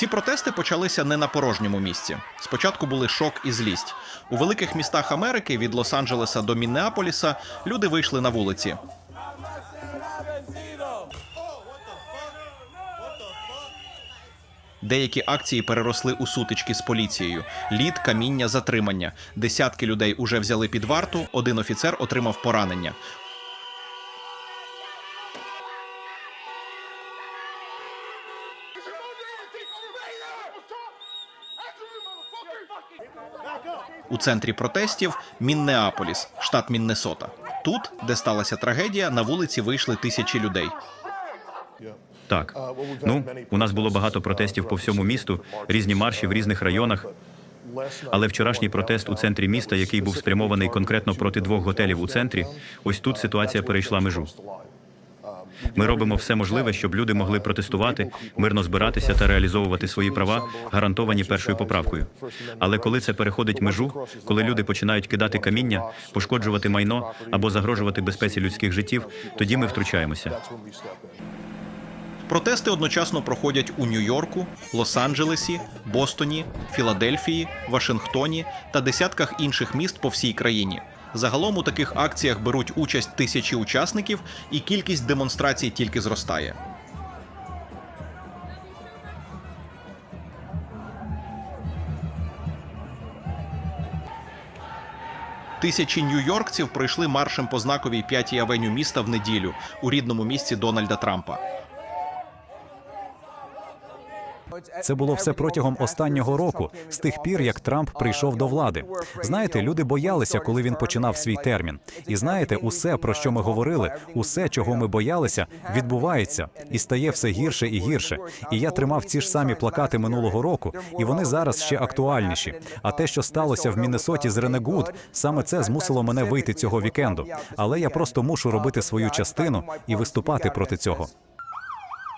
Ці протести почалися не на порожньому місці. Спочатку були шок і злість. У великих містах Америки від Лос-Анджелеса до Міннеаполіса люди вийшли на вулиці. Деякі акції переросли у сутички з поліцією: лід, каміння, затримання. Десятки людей уже взяли під варту. Один офіцер отримав поранення. У центрі протестів Міннеаполіс, штат Міннесота. Тут, де сталася трагедія, на вулиці вийшли тисячі людей. Так. Ну, у нас було багато протестів по всьому місту, різні марші в різних районах. Але вчорашній протест у центрі міста, який був спрямований конкретно проти двох готелів у центрі, ось тут ситуація перейшла межу. Ми робимо все можливе, щоб люди могли протестувати, мирно збиратися та реалізовувати свої права, гарантовані першою поправкою. Але коли це переходить межу, коли люди починають кидати каміння, пошкоджувати майно або загрожувати безпеці людських життів, тоді ми втручаємося. Протести одночасно проходять у Нью-Йорку, Лос-Анджелесі, Бостоні, Філадельфії, Вашингтоні та десятках інших міст по всій країні. Загалом у таких акціях беруть участь тисячі учасників, і кількість демонстрацій тільки зростає. Тисячі нью-йоркців пройшли маршем по знаковій п'ятій авеню міста в неділю у рідному місці Дональда Трампа. Це було все протягом останнього року, з тих пір, як Трамп прийшов до влади. Знаєте, люди боялися, коли він починав свій термін. І знаєте, усе про що ми говорили, усе, чого ми боялися, відбувається і стає все гірше і гірше. І я тримав ці ж самі плакати минулого року, і вони зараз ще актуальніші. А те, що сталося в Міннесоті з Рене Гуд, саме це змусило мене вийти цього вікенду. Але я просто мушу робити свою частину і виступати проти цього.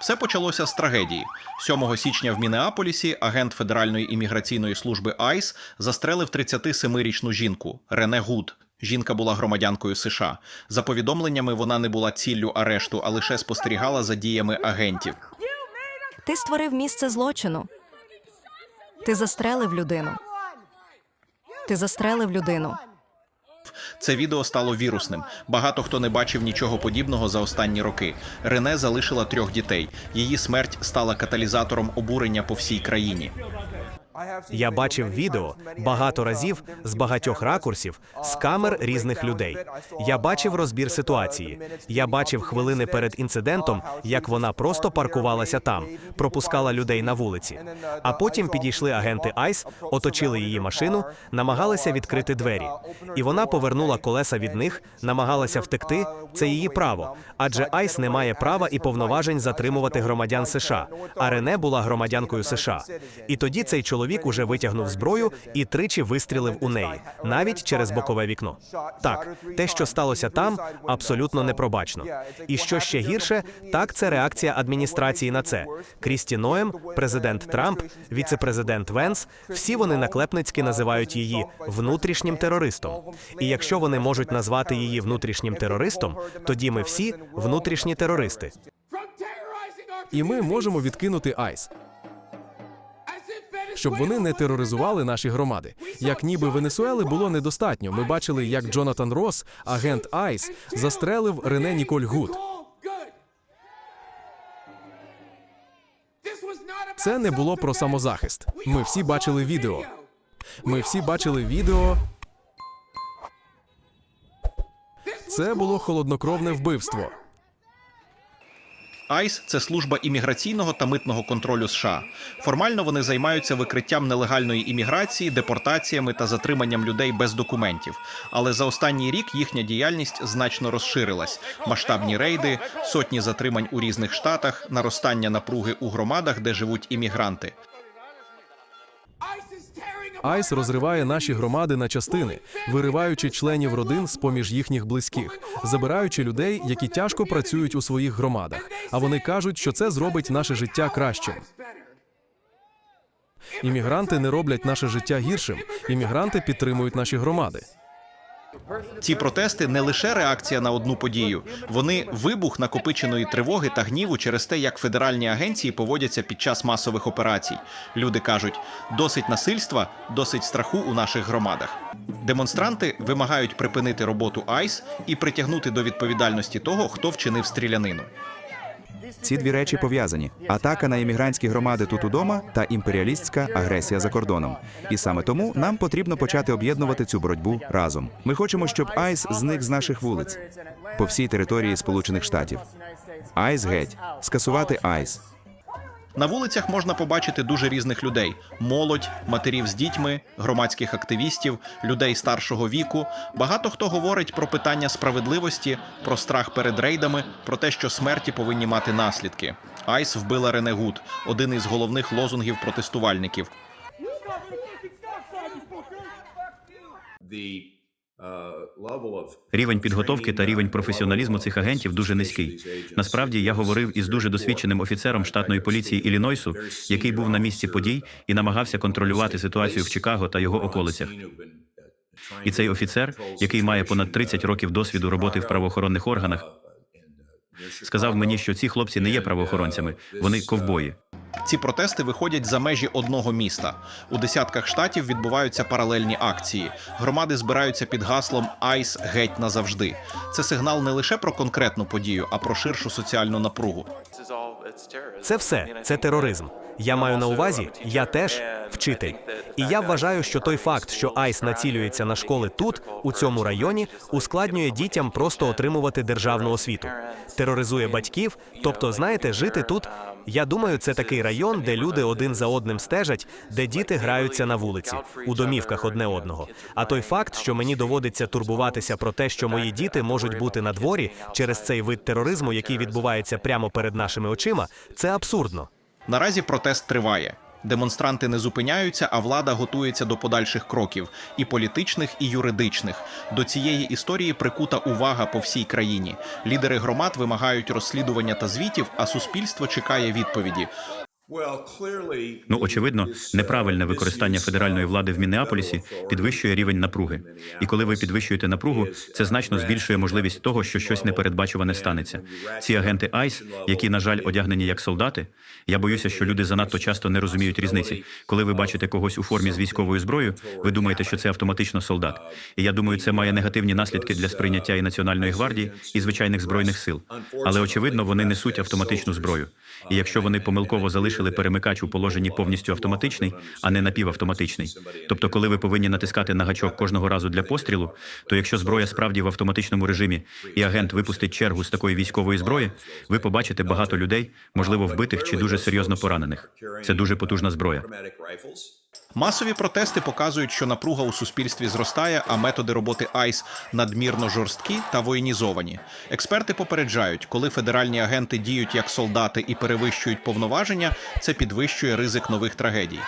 Все почалося з трагедії. 7 січня в Мінеаполісі агент Федеральної імміграційної служби ICE застрелив 37-річну жінку Рене Гуд. Жінка була громадянкою США. За повідомленнями, вона не була ціллю арешту, а лише спостерігала за діями агентів. Ти створив місце злочину. Ти застрелив людину. Ти застрелив людину. Це відео стало вірусним. Багато хто не бачив нічого подібного за останні роки. Рене залишила трьох дітей. Її смерть стала каталізатором обурення по всій країні. Я бачив відео багато разів з багатьох ракурсів, з камер різних людей. Я бачив розбір ситуації. Я бачив хвилини перед інцидентом, як вона просто паркувалася там, пропускала людей на вулиці. А потім підійшли агенти Айс, оточили її машину, намагалися відкрити двері. І вона повернула колеса від них, намагалася втекти. Це її право. Адже Айс не має права і повноважень затримувати громадян США. А Рене була громадянкою США. І тоді цей чоловік уже витягнув зброю і тричі вистрілив у неї, навіть через бокове вікно. Так, те, що сталося там, абсолютно непробачно. І що ще гірше, так це реакція адміністрації на це. Крісті Ноем, президент Трамп, віцепрезидент Венс, всі вони наклепницьки називають її внутрішнім терористом. І якщо вони можуть назвати її внутрішнім терористом, тоді ми всі внутрішні терористи. І ми можемо відкинути айс, щоб вони не тероризували наші громади. Як ніби Венесуели було недостатньо. Ми бачили, як Джонатан Росс, агент Айс, застрелив Рене Ніколь Гуд. Це не було про самозахист. Ми всі бачили відео. Ми всі бачили відео. Це було холоднокровне вбивство. ICE – це служба імміграційного та митного контролю США. Формально вони займаються викриттям нелегальної імміграції, депортаціями та затриманням людей без документів. Але за останній рік їхня діяльність значно розширилась: масштабні рейди, сотні затримань у різних штатах, наростання напруги у громадах, де живуть іммігранти. Айс розриває наші громади на частини, вириваючи членів родин з поміж їхніх близьких, забираючи людей, які тяжко працюють у своїх громадах. А вони кажуть, що це зробить наше життя кращим. Іммігранти не роблять наше життя гіршим. Іммігранти підтримують наші громади. Ці протести не лише реакція на одну подію, вони вибух накопиченої тривоги та гніву через те, як федеральні агенції поводяться під час масових операцій. Люди кажуть, досить насильства, досить страху у наших громадах. Демонстранти вимагають припинити роботу АЙС і притягнути до відповідальності того, хто вчинив стрілянину. Ці дві речі пов'язані: атака на іммігрантські громади тут удома та імперіалістська агресія за кордоном. І саме тому нам потрібно почати об'єднувати цю боротьбу разом. Ми хочемо, щоб Айс зник з наших вулиць по всій території Сполучених Штатів. Айс геть, скасувати Айс. На вулицях можна побачити дуже різних людей: молодь, матерів з дітьми, громадських активістів, людей старшого віку. Багато хто говорить про питання справедливості, про страх перед рейдами, про те, що смерті повинні мати наслідки. Айс вбила Рене Гуд, один із головних лозунгів протестувальників. Рівень підготовки та рівень професіоналізму цих агентів дуже низький. Насправді я говорив із дуже досвідченим офіцером штатної поліції Іллінойсу, який був на місці подій і намагався контролювати ситуацію в Чикаго та його околицях. І цей офіцер, який має понад 30 років досвіду роботи в правоохоронних органах, сказав мені, що ці хлопці не є правоохоронцями, вони ковбої. Ці протести виходять за межі одного міста. У десятках штатів відбуваються паралельні акції. Громади збираються під гаслом Айс геть назавжди. Це сигнал не лише про конкретну подію, а про ширшу соціальну напругу. Це все це тероризм. Я маю на увазі, я теж вчитель. І я вважаю, що той факт, що Айс націлюється на школи тут, у цьому районі, ускладнює дітям просто отримувати державну освіту, тероризує батьків. Тобто, знаєте, жити тут. Я думаю, це такий район, де люди один за одним стежать, де діти граються на вулиці, у домівках одне одного. А той факт, що мені доводиться турбуватися про те, що мої діти можуть бути на дворі через цей вид тероризму, який відбувається прямо перед нашими очима, це абсурдно. Наразі протест триває. Демонстранти не зупиняються, а влада готується до подальших кроків і політичних, і юридичних. До цієї історії прикута увага по всій країні. Лідери громад вимагають розслідування та звітів, а суспільство чекає відповіді. Ну, очевидно, неправильне використання федеральної влади в Міннеаполісі підвищує рівень напруги. І коли ви підвищуєте напругу, це значно збільшує можливість того, що щось непередбачуване станеться. Ці агенти ICE, які, на жаль, одягнені як солдати. Я боюся, що люди занадто часто не розуміють різниці. Коли ви бачите когось у формі з військовою зброєю, ви думаєте, що це автоматично солдат. І я думаю, це має негативні наслідки для сприйняття і національної гвардії, і звичайних збройних сил. Але очевидно, вони несуть автоматичну зброю. І якщо вони помилково залишили перемикач у положенні повністю автоматичний, а не напівавтоматичний. Тобто, коли ви повинні натискати на гачок кожного разу для пострілу, то якщо зброя справді в автоматичному режимі і агент випустить чергу з такої військової зброї, ви побачите багато людей, можливо, вбитих чи дуже серйозно поранених. Це дуже потужна зброя. Масові протести показують, що напруга у суспільстві зростає, а методи роботи АЙС надмірно жорсткі та воєнізовані. Експерти попереджають, коли федеральні агенти діють як солдати і перевищують повноваження, це підвищує ризик нових трагедій.